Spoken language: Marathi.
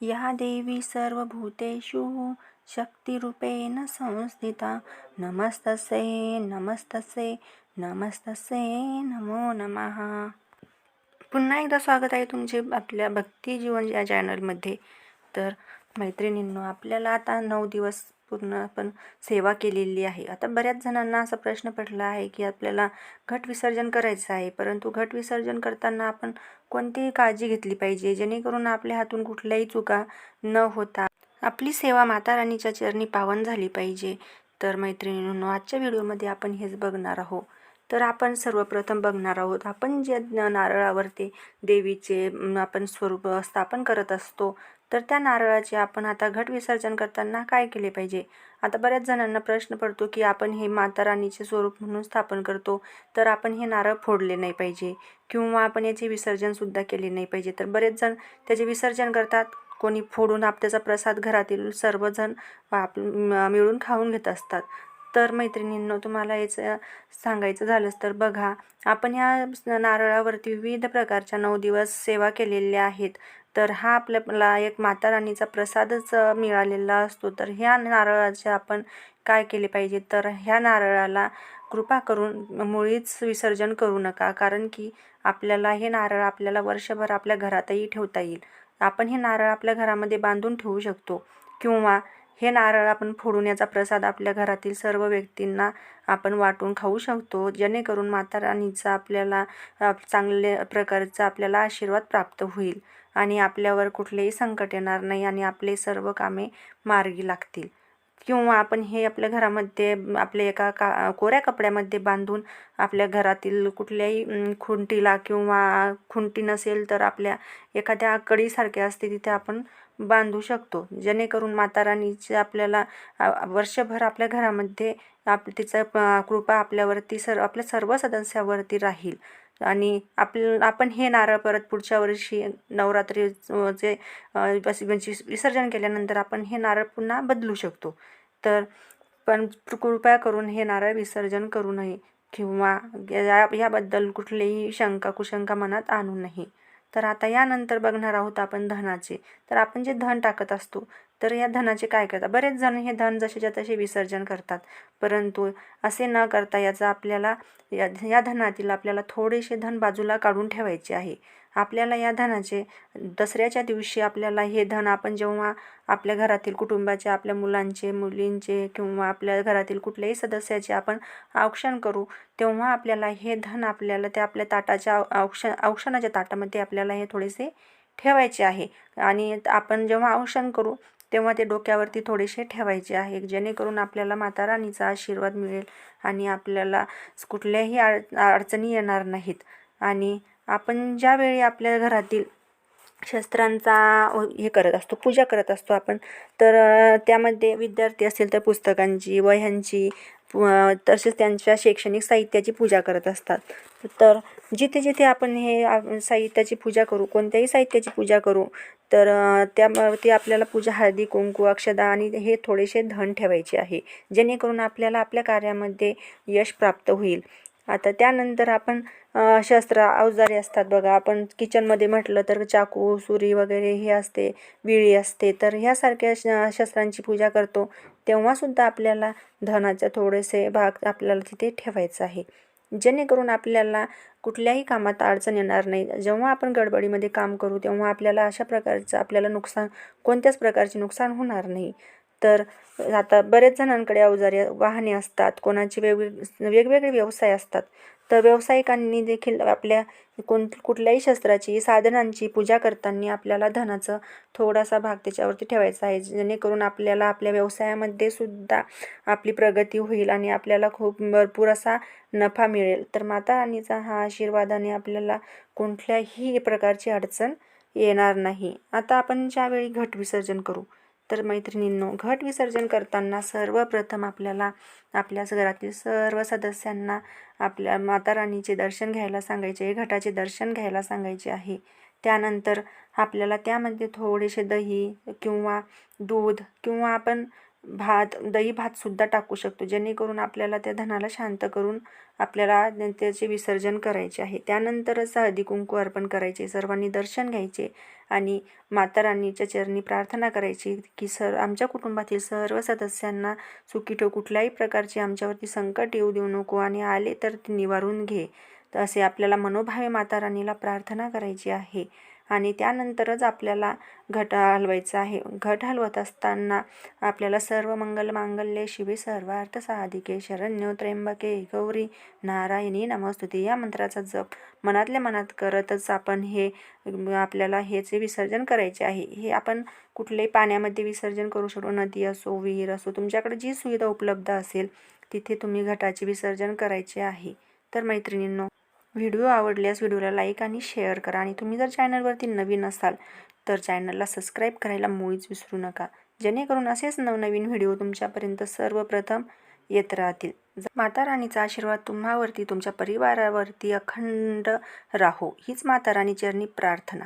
या देवी सर्वभूतेषु शक्तिरूपेण संस्थिता। नमस्तसे नमस्तसे नमस्तसे नमो नमः। पुन्हा एकदा स्वागत आहे तुमचे आपल्या भक्ती जीवन या चॅनलमध्ये तर मैत्रिणींनो आपल्याला आता नऊ दिवस पूर्ण आपण सेवा केलेली आहे. आता बऱ्याच जणांना असा प्रश्न पडला आहे की आपल्याला घट विसर्जन करायचं आहे परंतु घट विसर्जन करताना आपण कोणतीही काळजी घेतली पाहिजे जेणेकरून आपल्या हातून कुठल्याही चुका न होता आपली सेवा माता राणीच्या चरणी पावन झाली पाहिजे. तर मैत्रिणींनो आजच्या व्हिडिओमध्ये आपण हेच बघणार आहोत. तर आपण सर्वप्रथम बघणार आहोत. आपण जे नारळावरती देवीचे आपण स्वरूप स्थापन करत असतो तर त्या नारळाचे आपण आता घट विसर्जन करताना काय केले पाहिजे? आता बऱ्याच जणांना प्रश्न पडतो की आपण हे माता राणीचे स्वरूप म्हणून स्थापन करतो तर आपण हे नारळ फोडले नाही पाहिजे किंवा आपण याचे विसर्जनसुद्धा केले नाही पाहिजे. तर बरेच जण त्याचे विसर्जन करतात. कोणी फोडून आप त्याचा प्रसाद घरातील सर्वजण आप मिळून खाऊन घेत असतात. तर मैत्रिणींनो तुम्हाला याचं सांगायचं झालंच तर बघा आपण या नारळावरती विविध प्रकारच्या नऊ दिवस सेवा केलेल्या आहेत. तर हा आपल्याला एक माता राणीचा प्रसादच मिळालेला असतो. तर ह्या नारळाचे आपण काय केले पाहिजे? तर ह्या नारळाला कृपा करून मुळीच विसर्जन करू नका. कारण की आपल्याला हे नारळ आपल्याला वर्षभर आपल्या घरातही ठेवता येईल. आपण हे नारळ आपल्या घरामध्ये बांधून ठेवू शकतो. किंवा हे नारळ आपण फोडून याचा प्रसाद आपल्या घरातील सर्व व्यक्तींना आपण वाटून खाऊ शकतो. जेणेकरून माता राणीचा आपल्याला चांगल्या प्रकारचा आपल्याला आशीर्वाद प्राप्त होईल आणि आपल्यावर कुठलेही संकट येणार नाही आणि आपले सर्व कामे मार्गी लागतील. किंवा आपण हे आपल्या घरामध्ये आपल्या एका का कोऱ्या कपड्यामध्ये बांधून आपल्या घरातील कुठल्याही खुंटीला किंवा खुंटी नसेल तर आपल्या एखाद्या कडीसारखे असते तिथे आपण बांधू शकतो. जेणेकरून माता राणीची आपल्याला वर्षभर आपल्या घरामध्ये आप तिचं कृपा आपल्यावरती सर्व आपल्या सर्व सदस्यावरती राहील. आणि आपल आपण हे नारळ परत पुढच्या वर्षी नवरात्रीचे म्हणजे विसर्जन केल्यानंतर आपण हे नारळ पुन्हा बदलू शकतो. तर पण कृपया करून हे नारळ विसर्जन करू नये किंवा या याबद्दल कुठलीही शंका कुशंका मनात आणू नये. तर आता यानंतर बघणार आहोत आपण धनाचे. तर आपण जे धन टाकत असतो तर या धनाचे काय करतात? बरेच जण हे धन जसेच्या तसे विसर्जन करतात. परंतु असे न करता याचा आपल्याला या या धनातील आपल्याला थोडेसे धन बाजूला काढून ठेवायचे आहे. आपल्याला या धनाचे दसऱ्याच्या दिवशी आपल्याला हे धन आपण जेव्हा आपल्या घरातील कुटुंबाचे आपल्या मुलांचे मुलींचे किंवा आपल्या घरातील कुठल्याही सदस्याचे आपण औक्षण करू तेव्हा आपल्याला हे धन आपल्याला त्या आपल्या ताटाच्या औक्ष औक्षणाच्या ताटामध्ये आपल्याला हे थोडेसे ठेवायचे आहे. आणि आपण जेव्हा औक्षण करू तेव्हा ते डोक्यावरती थोडेसे ठेवायचे आहे जेणेकरून आपल्याला माता राणीचा आशीर्वाद मिळेल आणि आपल्याला कुठल्याही अड अडचणी येणार नाहीत. आणि आपण ज्यावेळी आपल्या घरातील शस्त्रांचा हे करत असतो पूजा करत असतो आपण तर त्यामध्ये विद्यार्थी असतील तर पुस्तकांची वह्यांची तसेच त्यांच्या शैक्षणिक साहित्याची पूजा करत असतात. तर जिथे जिथे आपण हे साहित्याची पूजा करू कोणत्याही साहित्याची पूजा करू तर त्यावरती आपल्याला पूजा हळदी कुंकू अक्षदा आणि हे थोडेसे धन ठेवायचे आहे जेणेकरून आपल्याला आपल्या कार्यामध्ये यश प्राप्त होईल. आता त्यानंतर आपण शस्त्र अवजारे असतात बघा. आपण किचनमध्ये म्हटलं तर चाकू सुरी वगैरे हे असते विळी असते. तर ह्यासारख्या श शस्त्रांची पूजा करतो. तेव्हासुद्धा आपल्याला धनाचे थोडेसे भाग आपल्याला तिथे ठेवायचं आहे. जेणेकरून आपल्याला कुठल्याही कामात अडचण येणार नाही. जेव्हा आपण गडबडीमध्ये काम करू तेव्हा आपल्याला अशा प्रकारचं आपल्याला नुकसान कोणत्याच प्रकारचे नुकसान होणार नाही. तर आता बरेच जणांकडे अवजारे वाहने असतात कोणाचे वेगवेग वेगवेगळे व्यवसाय असतात. तर व्यावसायिकांनी देखील आपल्या कोण कुठल्याही शस्त्राची साधनांची पूजा करताना आपल्याला धनाचं थोडासा भाग त्याच्यावरती ठेवायचा आहे. जेणेकरून आपल्याला आपल्या व्यवसायामध्ये सुद्धा आपली प्रगती होईल आणि आपल्याला खूप भरपूर असा नफा मिळेल. तर माता राणीचा हा आशीर्वादाने आपल्याला कोणत्याही प्रकारची अडचण येणार नाही. आता आपण ज्यावेळी घट विसर्जन करू तर मैत्रिणींनो घट विसर्जन करताना सर्वप्रथम आपल्याला आपल्या घरातील सर्व सदस्यांना आपल्या माता राणीचे दर्शन घ्यायला सांगायचे घटाचे दर्शन घ्यायला सांगायचे आहे. त्यानंतर आपल्याला त्यामध्ये थोडेसे दही किंवा दूध किंवा आपण भात दही भातसुद्धा टाकू शकतो जेणेकरून आपल्याला त्या धनाला शांत करून आपल्याला त्याचे विसर्जन करायचे आहे. त्यानंतरच हळदी कुंकू अर्पण करायचे सर्वांनी दर्शन घ्यायचे आणि माता राणीच्या चरणी प्रार्थना करायची की सर आमच्या कुटुंबातील सर्व सदस्यांना सुखी ठेव कुठल्याही प्रकारचे आमच्यावरती संकट येऊ देऊ नको आणि आले तर ते निवारून घे. तर असे आपल्याला मनोभावे माता राणीला प्रार्थना करायची आहे. आणि त्यानंतरच आपल्याला घट हलवायचा आहे. घट हलवत असताना आपल्याला सर्व मंगल मांगल्ये शिवे सर्वार्थ साधिके शरण्यो त्र्यंबके गौरी नारायणी नमस्तुती या मंत्राचा जप मनातल्या मनात करतच आपण हे आपल्याला हेचे विसर्जन करायचे आहे. हे आपण कुठल्याही पाण्यामध्ये विसर्जन करू शकतो. नदी असो विहीर असो तुमच्याकडे जी सुविधा उपलब्ध असेल तिथे तुम्ही घटाचे विसर्जन करायचे आहे. तर मैत्रिणींनो व्हिडिओ आवडल्यास व्हिडिओला लाईक आणि शेअर करा. आणि तुम्ही जर चॅनलवरती नवीन असाल तर चॅनलला सबस्क्राईब करायला मुळीच विसरू नका. जेणेकरून असेच नवनवीन व्हिडिओ तुमच्यापर्यंत सर्वप्रथम येत राहतील. ज- माता राणीचा आशीर्वाद तुम्हावरती तुमच्या परिवारावरती अखंड राहो. हीच माता राणी चरणी प्रार्थना.